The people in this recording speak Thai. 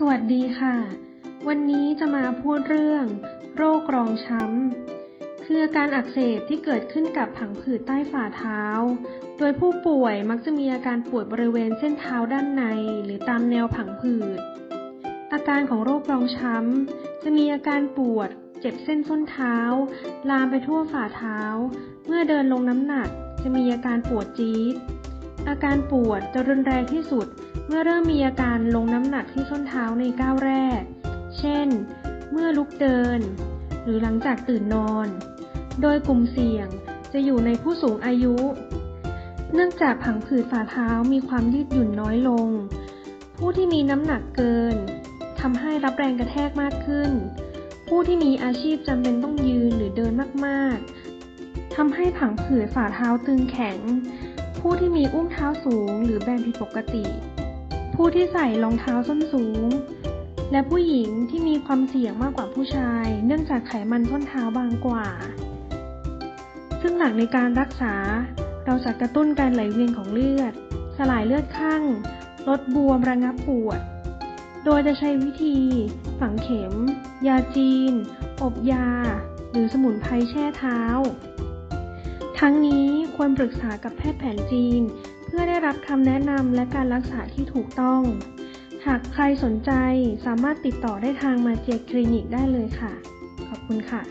สวัสดีค่ะ วันนี้จะมาพูดเรื่อง โรครองช้ำ คืออาการอักเสบที่เกิดขึ้นกับผังผืดใต้ฝ่าเท้า โดยผู้ป่วยมักจะมีอาการปวดบริเวณเส้นเท้าด้านใน หรือตามแนวผังผืด อาการของโรครองช้ำ จะมีอาการปวด เจ็บเส้นส้นเท้า ลามไปทั่วฝ่าเท้า เมื่อเดินลงน้ำหนักจะมีอาการปวดจี๊ด อาการปวดจะรุนแรงที่สุด เมื่อเริ่มมีอาการลงน้ำหนักที่ส้นเท้าในก้าวแรก เช่น เมื่อลุกเดิน หรือหลังจากตื่นนอน โดยกลุ่มเสี่ยงจะอยู่ในผู้สูงอายุ เนื่องจากผังผืดฝ่าเท้ามีความยืดหยุ่นน้อยลง ผู้ที่มีน้ำหนักเกินทำให้รับแรงกระแทกมากขึ้น ผู้ที่มีอาชีพจำเป็นต้องยืนหรือเดินมากๆทำให้ผังผืดฝ่าเท้าตึงแข็ง ผู้ที่มีอุ้งเท้าสูงหรือแบนผิดปกติ ผู้ที่ใส่รองเท้าส้นสูง และผู้หญิงที่มีความเสี่ยงมากกว่าผู้ชาย เนื่องจากไขมันส้นเท้าบางกว่า ซึ่งหลักในการรักษา เราจะกระตุ้นการไหลเวียนของเลือด สลายเลือดข้างลดบวมระงับปวด โดยจะใช้วิธี ฝังเข็ม ยาจีน อบยา หรือสมุนไพรแช่เท้า ทั้งนี้ควรปรึกษากับแพทย์แผนจีน เพื่อได้รับคำแนะนำและการรักษาที่ถูกต้อง หากใครสนใจสามารถติดต่อได้ทางมาเจียคลินิกได้เลยค่ะ ขอบคุณค่ะ